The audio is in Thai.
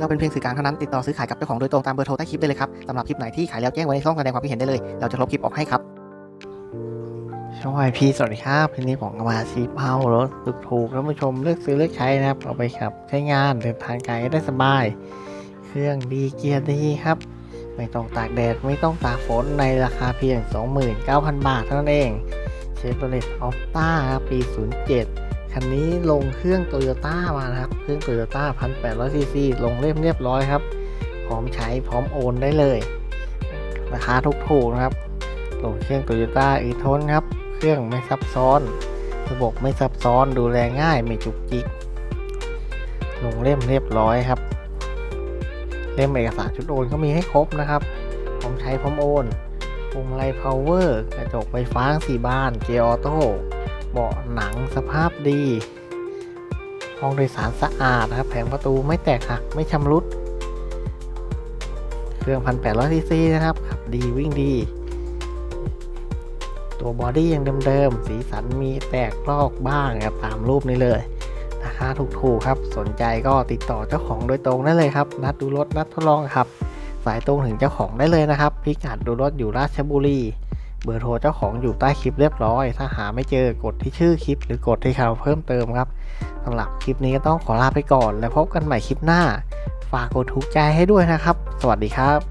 เราเป็นเพียงสื่อกลางเท่านั้นติดต่อซื้อขายกับเจ้าของโดยตรงตามเบอร์โทรใต้คลิปได้เลยครับสำหรับคลิปไหนที่ขายแล้วแจ้งไว้ในช่องแสดงความคิดเห็นได้เลย เราจะลบคลิปออกให้ครับช่องไอพีสวัสดีครับทีนี้ผมก็มาชี้เป้ารถถูกๆท่านผู้ชมเลือกซื้อเลือกใช้นะครับเอาไปขับ ใช้งานเดินทางไกลได้สบาย เครื่องดีเกียร์ดีครับ ไม่ต้องตากแดดไม่ต้องตากฝนในราคาเพียง 29,000 บาทเท่านั้นเองเชฟโรเลตออฟต้าครับปี 07 คันนี้ลงเครื่องโตโยต้ามานะครับ เครื่องโตโยต้า1,800ซีซีลงเรียบเรียบร้อยครับ พร้อมใช้พร้อมโอนได้เลย ราคาถูกๆนะครับ ลงเครื่องโตโยต้าอีทนครับ เครื่องไม่ซับซ้อน ระบบไม่ซับซ้อนดูแลง่ายไม่จุกจิก ลงเล่มเรียบร้อยครับ เล่มเอกสารชุดโอนก็มีให้ครบนะครับ พร้อมใช้พร้อมโอนพวงมาลัยพาวเวอร์กระจกไฟฟ้าสี่บาน เกียร์ออโต้ เบาะหนังสภาพดี ห้องโดยสารสะอาดนะครับ แผงประตูไม่แตกหักไม่ชำรุด เครื่อง1,800ซีซีนะครับ ขับดีวิ่งดี ตัวบอดี้ยังเดิมๆ สีสันมีแตกลอกบ้างครับตามรูปนี้เลย ราคาถูกๆครับ สนใจก็ติดต่อเจ้าของโดยตรงได้เลยครับ นัดดูรถนัดทดลองครับ สายตรงถึงเจ้าของได้เลยนะครับ พิกัดดูรถอยู่ราชบุรี เบอร์โทรเจ้าของอยู่ใต้คลิปเรียบร้อย ถ้าหาไม่เจอกดที่ชื่อคลิป หรือกดที่คำเพิ่มเติมครับสำหรับคลิปนี้ก็ต้องขอลาไปก่อน แล้วพบกันใหม่คลิปหน้า ฝากกดถูกใจให้ด้วยนะครับ สวัสดีครับ